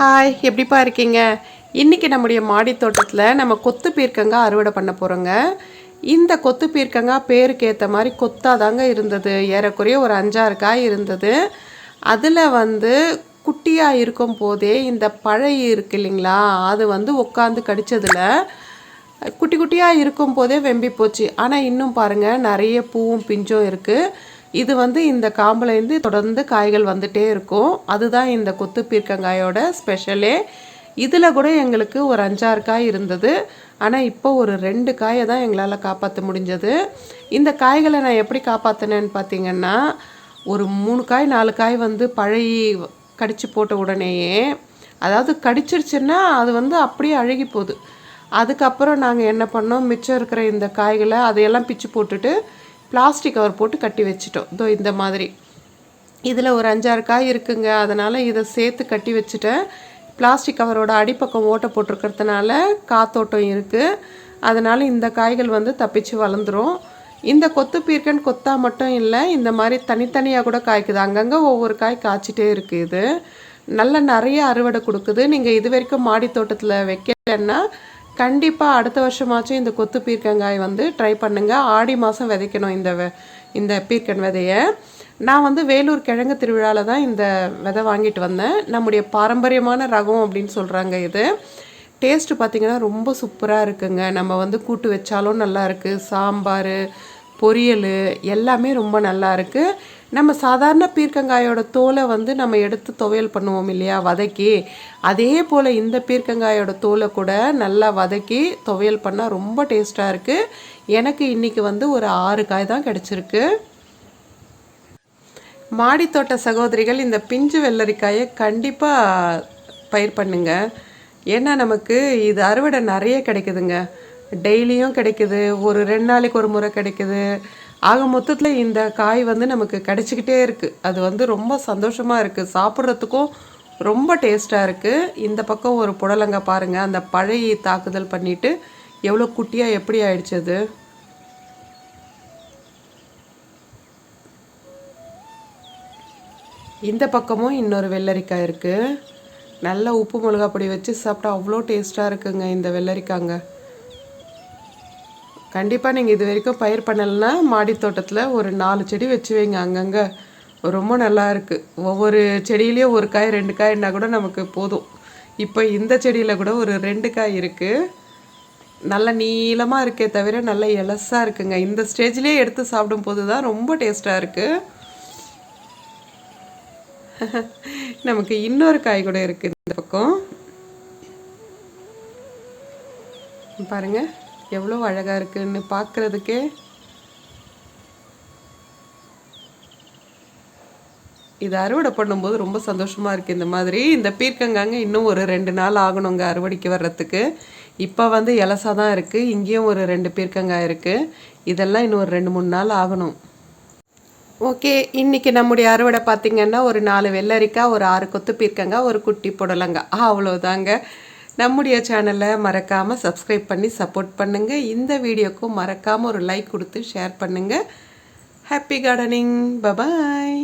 Hi எப்படிப்பா இருக்கீங்க? இன்றைக்கி நம்முடைய மாடி தோட்டத்தில் நம்ம கொத்து பீர்க்கங்காய் அறுவடை பண்ண போகிறோங்க இந்த கொத்து பீர்க்கங்காய் பேருக்கு ஏற்ற மாதிரி கொத்தாக தாங்க இருந்தது. ஏறக்குறைய ஒரு அஞ்சாறு காய் இருந்தது. அதில் வந்து குட்டியாக இருக்கும் போதே இந்த பழை இருக்கு இல்லைங்களா? அது வந்து உட்காந்து கடித்ததில் குட்டி குட்டியாக இருக்கும் போதே வெம்பி போச்சு. ஆனால் இன்னும் பாருங்கள் நிறைய பூவும் பிஞ்சும் இருக்குது இது வந்து இந்த காம்புலேருந்து தொடர்ந்து காய்கள் வந்துட்டே இருக்கும். அதுதான் இந்த கொத்து பீர்க்கங்காயோட ஸ்பெஷலே. இதில் கூட எங்களுக்கு ஒரு அஞ்சாறு காய் இருந்தது. ஆனால் இப்போ ஒரு ரெண்டு காயை தான் எங்களால் காப்பாற்ற முடிஞ்சது. இந்த காய்களை நான் எப்படி காப்பாற்றினேன்னு பார்த்தீங்கன்னா ஒரு மூணு காய் நாலு காய் வந்து பழகி கடிச்சு போட்ட உடனேயே அதாவது கடிச்சிருச்சுன்னா அது வந்து அப்படியே அழுகி போகுது. அதுக்கப்புறம் நாங்கள் என்ன பண்ணோம் மிச்சம் இருக்கிற இந்த காய்களை அதையெல்லாம் பிச்சு போட்டுட்டு பிளாஸ்டிக் கவர் போட்டு கட்டி வச்சிட்டோம். இதோ இந்த மாதிரி. இதில் ஒரு அஞ்சாறு காய் இருக்குங்க. அதனால் இதை சேர்த்து கட்டி வச்சுட்டேன். பிளாஸ்டிக் கவரோட அடிப்பக்கம் ஓட்டை போட்டிருக்கிறதுனால காத்தோட்டம் இருக்குது அதனால் இந்த காய்கள் வந்து தப்பிச்சு வளர்ந்துரும். இந்த கொத்து பீர்க்கன் கொத்தா மட்டும் இல்லை இந்த மாதிரி தனித்தனியாக கூட காய்க்குது. அங்கங்கே ஒவ்வொரு காய் காய்ச்சிட்டே இருக்குது இது. நல்ல நிறைய அறுவடை கொடுக்குது. நீங்கள் இது வரைக்கும் மாடி தோட்டத்தில் வைக்கலைன்னா கண்டிப்பாக அடுத்த வருஷமாச்சும் இந்த கொத்து பீர்க்கங்காய் வந்து ட்ரை பண்ணுங்கள் ஆடி மாதம் விதைக்கணும் இந்த இந்த பீர்க்கன் விதையை. நான் வந்து வேலூர் கிழங்கு திருவிழாவில் தான் இந்த விதை வாங்கிட்டு வந்தேன். நம்முடைய பாரம்பரியமான ரகம் அப்படின்னு சொல்கிறாங்க இது. டேஸ்ட்டு பார்த்திங்கன்னா ரொம்ப சூப்பராக இருக்குங்க. நம்ம வந்து கூட்டு வச்சாலும் நல்லா இருக்குது சாம்பார் பொரியல் எல்லாமே ரொம்ப நல்லா இருக்குது நம்ம சாதாரண பீர்க்கங்காயோட தோலை வந்து நம்ம எடுத்து துவையல் பண்ணுவோம் இல்லையா வதக்கி. அதே போல் இந்த பீர்க்கங்காயோட தோலை கூட நல்லா வதக்கி துவையல் பண்ணால் ரொம்ப டேஸ்ட்டாக இருக்குது எனக்கு இன்றைக்கி வந்து ஒரு ஆறு காய் தான் கிடச்சிருக்கு. மாடித்தோட்ட சகோதரிகள் இந்த பிஞ்சு வெள்ளரிக்காயை கண்டிப்பாக பயிர் பண்ணுங்க. ஏன்னா நமக்கு இது அறுவடை நிறைய கிடைக்குதுங்க. டெய்லியும் கிடைக்குது. ஒரு ரெண்டு நாளைக்கு ஒரு முறை கிடைக்குது. ஆக மொத்தத்தில் இந்த காய் வந்து நமக்கு கிடைச்சிக்கிட்டே இருக்குது அது வந்து ரொம்ப சந்தோஷமாக இருக்குது சாப்பிட்றதுக்கும் ரொம்ப டேஸ்ட்டாக இருக்குது இந்த பக்கம் ஒரு புடலங்க பாருங்கள் அந்த பழைய தாக்குதல் பண்ணிவிட்டு எவ்வளோ குட்டியாக எப்படி ஆயிடுச்சு அது? இந்த பக்கமும் இன்னொரு வெள்ளரிக்காய் இருக்குது நல்ல உப்பு மிளகா பொடி வச்சு சாப்பிட்டா அவ்வளோ டேஸ்ட்டாக இருக்குங்க இந்த வெள்ளரிக்காங்க. கண்டிப்பாக நீங்கள் இது வரைக்கும் பயிர் பண்ணலைன்னா மாடி தோட்டத்தில் ஒரு நாலு செடி வச்சு வைங்க அங்கங்கே. ரொம்ப நல்லா இருக்குது ஒவ்வொரு செடியிலையும் ஒரு காய் ரெண்டு காய்னா கூட நமக்கு போதும். இப்போ இந்த செடியில் கூட ஒரு ரெண்டு காய் இருக்குது நல்ல நீளமாக இருக்கே தவிர நல்ல இலசாக இருக்குங்க. இந்த ஸ்டேஜ்லேயே எடுத்து சாப்பிடும்போது தான் ரொம்ப டேஸ்ட்டாக இருக்குது நமக்கு இன்னொரு காய் கூட இருக்குது இந்த பக்கம். பாருங்கள் எவ்வளோ அழகாக இருக்குன்னு பார்க்குறதுக்கே. இது அறுவடை பண்ணும்போது ரொம்ப சந்தோஷமாக இருக்குது இந்த மாதிரி. இந்த பீர்க்கங்காங்க இன்னும் ஒரு ரெண்டு நாள் ஆகணுங்க அறுவடைக்கு வர்றதுக்கு. இப்போ வந்து இலசா தான் இருக்குது இங்கேயும் ஒரு ரெண்டு பீர்க்கங்காய் இருக்குது இதெல்லாம் இன்னும் ஒரு ரெண்டு மூணு நாள் ஆகணும். ஓகே இன்னைக்கு நம்முடைய அறுவடை பார்த்திங்கன்னா ஒரு நாலு வெள்ளரிக்காய் ஒரு ஆறு கொத்து பீர்க்கங்காய் ஒரு குட்டி புடலங்க அவ்வளோதாங்க நம்முடைய சேனலை மறக்காமல் சப்ஸ்கிரைப் பண்ணி சப்போர்ட் பண்ணுங்கள் இந்த வீடியோக்கும் மறக்காமல் ஒரு லைக் கொடுத்து ஷேர் பண்ணுங்கள் ஹாப்பி கார்டனிங் பபாய்